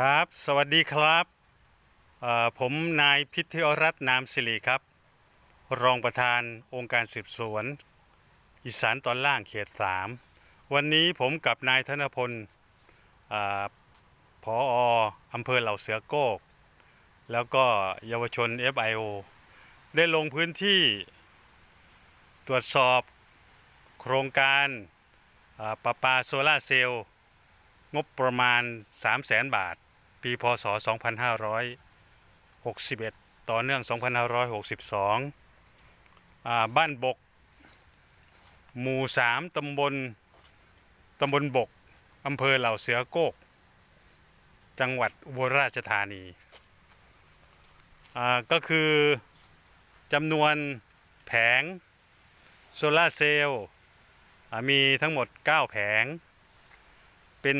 ครับ สวัสดีครับ ผมนายพิทยรัตน์นามสิริครับ รองประธานองค์การสืบสวน อีสานตอนล่างเขต3วันนี้ผมกับนายธนพลอ่อผออำเภอเหล่าเสือโกก แล้วก็เยาวชน FIO ได้ลงพื้นที่ตรวจสอบโครงการประปาโซลาเซลล์งบประมาณ 3 0 0แสนบาท ปีพศ 2561 ต่อเนื่อง 2562อบ้านบก หมู่ 3 ตำบล ตำบลบก อำเภอเหล่าเสือโกก จังหวัดอุบลราชธานีก็คือจำนวนแผงโซลาเซลล์มีทั้งหมด 9 แผง เป็น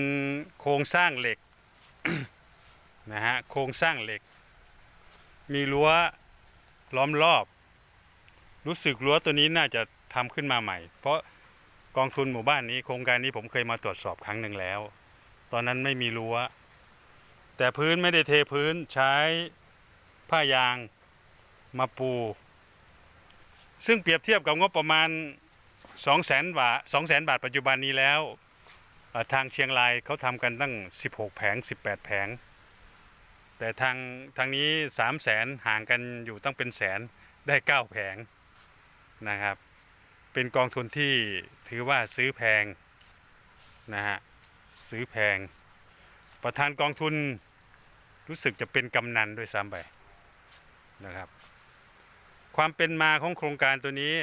โครงสร้างเหล็ก นะฮะโครงสร้างเหล็ก มีรั้วล้อมรอบ รู้สึกรั้วตัวนี้น่าจะทำขึ้นมาใหม่ เพราะกองทุนหมู่บ้านนี้โครงการนี้ผมเคยมาตรวจสอบครั้งหนึ่งแล้ว ตอนนั้นไม่มีรั้ว แต่พื้นไม่ได้เทพื้นใช้ผ้ายางมาปู ซึ่งเปรียบเทียบกับงบประมาณ 2 0 0 0 0 0บาท2 0 0 0 0 0บาทปัจจุบันนี้แล้ว ทางเชียงรายเขาทำกันตั้ง 16 แผง 18 แผง แต่ทางทางนี้3 0 0แสนห่างกันอยู่ตั้งเป็นแสนได้9แผงนะครับ เป็นกองทุนที่ถือว่าซื้อแพงนะฮะซื้อแพง ประธานกองทุนรู้สึกจะเป็นกำนันด้วยซ้ำไปนะครับ ความเป็นมาของโครงการตัวนี้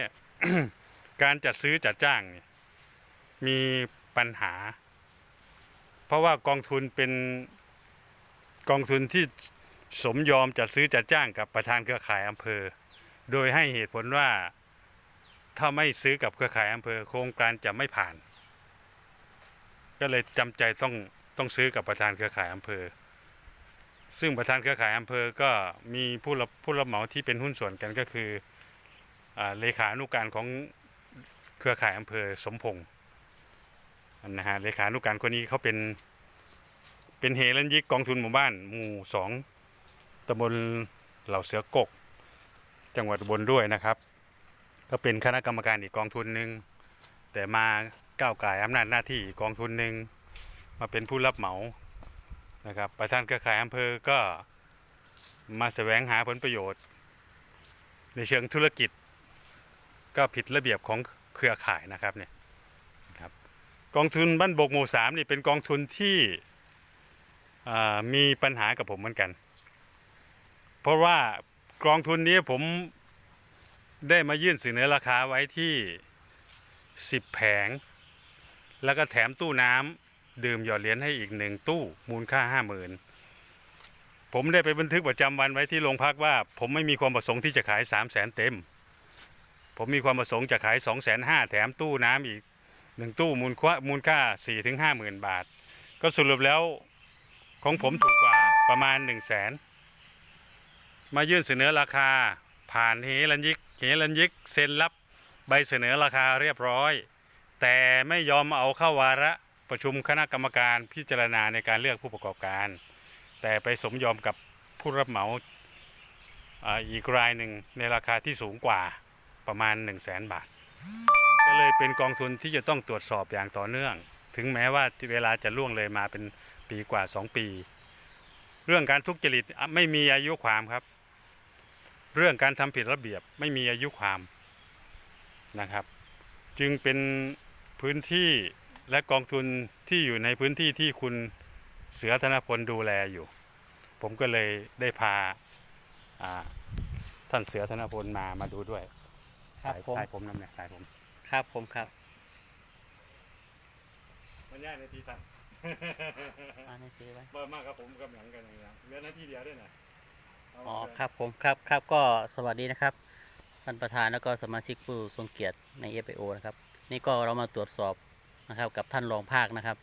การจัดซื้อจัดจ้างมีปัญหา เพราะว่ากองทุนเป็น กองทุนที่สมยอมจัดซื้อจัดจ้างกับประธานเครือข่ายอำเภอ โดยให้เหตุผลว่าถ้าไม่ซื้อกับเครือข่ายอำเภอ โครงการจะไม่ผ่าน ก็เลยจำใจต้องต้องซื้อกับประธานเครือข่ายอำเภอ ซึ่งประธานเครือข่ายอำเภอก็มีผู้รับผู้รับเหมาที่เป็นหุ้นส่วนกันก็คืออเลขานุการของเครือข่ายอำเภอสมพงษ์นะฮะเลขานุการคนนี้เขาเป็น เป็นเฮลันยิกกองทุนหมู่บ้านหมู่สองตำบลเหล่าเสือกก จังหวัดอุบนด้วยนะครับ ก็เป็นคณะกรรมการอีกกองทุนหนึ่งแต่มาก้าวไก่อำนาจหน้าที่กองทุนหนึ่งมาเป็นผู้รับเหมานะครับประธานเครือข่ายอำเภอก็มาแสวงหาผลประโยชน์ ในเชิงธุรกิจ ก็ผิดระเบียบของเครือข่ายนะครับเนี่ยครับกองทุนบ้านบกหมู่สามนี่เป็นกองทุนที่ มีปัญหากับผมเหมือนกัน เพราะว่ากองทุนนี้ผมได้มายื่นเสนอราคาไว้ที่ 10 แผง แล้วก็แถมตู้น้ำดื่มหยอดเหรียญให้อีกหนึ่งตู้มูลค่า 50,000 ผมได้ไปบันทึกประจำวันไว้ที่โรงพักว่า ผมไม่มีความประสงค์ที่จะขาย 3 0 0 0 0 0เต็ม ผมมีความประสงค์จะขาย 2 5 0 0 0แถมตู้น้ำอีกหนึ่งตู้มูลค่ามูลค่าสี่ถึงห้าหมื่นบาท ก็สรุปแล้ว ของผมถูกกว่าประมาณหนึ่งแสนมายื่นเสนอราคา ผ่านเฮลันยิกเฮลันยิกเซ็นรับใบเสนอราคาเรียบร้อย แต่ไม่ยอมเอาเข้าวาระประชุมคณะกรรมการพิจารณาในการเลือกผู้ประกอบการ แต่ไปสมยอมกับผู้รับเหมาอ่าอีกรายหนึ่งในราคาที่สูงกว่าประมาณ 1 0 0 0 0แสนบาท ก็เลยเป็นกองทุนที่จะต้องตรวจสอบอย่างต่อเนื่อง ถึงแม้ว่าเวลาจะล่วงเลยมาเป็น ปีกว่า 2 ปี เรื่องการทุจริตอะไม่มีอายุความครับ เรื่องการทำผิดระเบียบไม่มีอายุความนะครับ จึงเป็นพื้นที่และกองทุนที่อยู่ในพื้นที่ที่คุณเสือธนพลดูแลอยู่ ผมก็เลยได้พาอ่าท่านเสือธนพลมามาดูด้วยครับถ่ายผมถ่ายผมนำเนี่ยถ่ายผม ครับผมครับ มันยากในทีสั่น มาในซื้อไว้เปิดมากครับผมกับหนังกันอย่างเงี้ยเหลือหน้าที่เดียวด้วยนะเาอ๋อเลยครับ ผมครับครับก็สวัสดีนะครับท่านประธานแล้วก็สมาชิกผู้ทรงเกียรติใน FIO นะครับ นี่ก็เรามาตรวจสอบนะครับกับท่านรองภาคนะครับ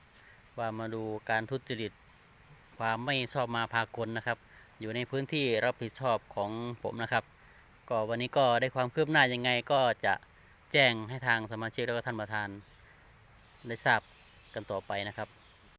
ว่ามาดูการทุจริตความไม่ชอบมาพากลนะครับ อยู่ในพื้นที่รับผิดชอบของผมนะครับ ก็วันนี้ก็ได้ความคืบหน้ายังไงก็จะแจ้งให้ทางสมาชิกแล้วก็ท่านประธานได้ทราบกันต่อไปนะครับ